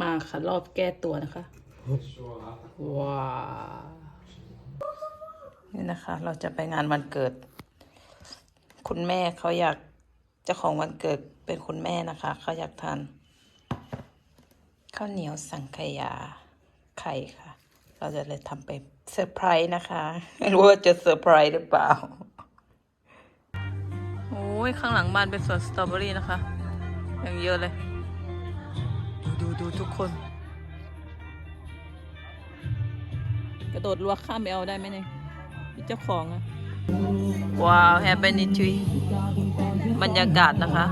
มาค่ะ รอบแก้ตัวนะคะ ว้าวนี่นะคะ เราจะไปงานวันเกิด คุณแม่เขาอยากเจ้าของวันเกิดเป็นคุณแม่นะคะเขาอยากทานข้าวเหนียวสังขยาไข่ค่ะ เราจะเลยทำไปเซอร์ไพรส์นะคะ ไม่รู้ว่าจะเซอร์ไพรส์หรือเปล่าโอ้ยข้างหลังบ้านเป็นสวนสตรอเบอรี่นะคะอย่างเยอะเลย ทุกคน กระโดดรั้วข้ามไปเอาได้ไหมเนี่ยมีเจ้าของอะว้าวแฮปปี้นิทรีบรรยากาศนะคะ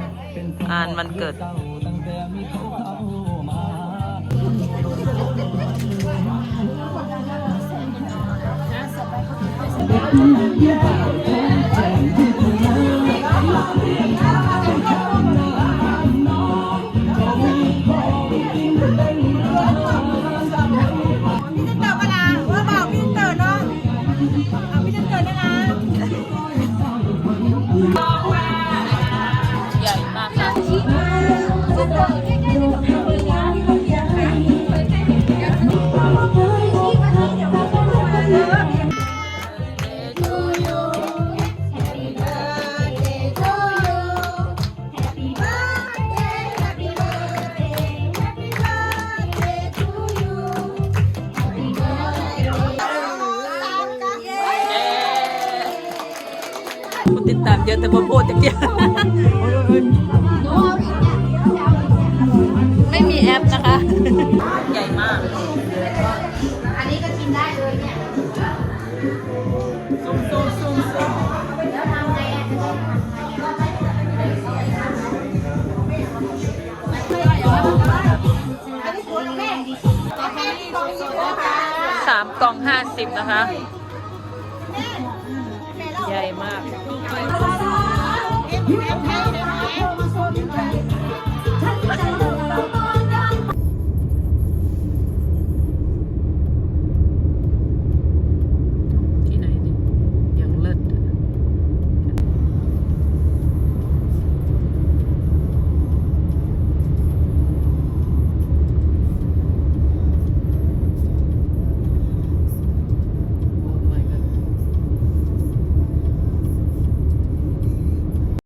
อ่านมันเกิดพี่ Thank you. คนติดตามเยอะแต่พอโพสต์จะเดียวไม่มีแอปนะคะ ใหญ่มาก อันนี้ก็กินได้เลยเนี่ยซูมซูมซูมซูมแล้วทำไงอะสามกล่องห้าสิบนะคะ ใหญ่มากเอ็มเอ็มแพ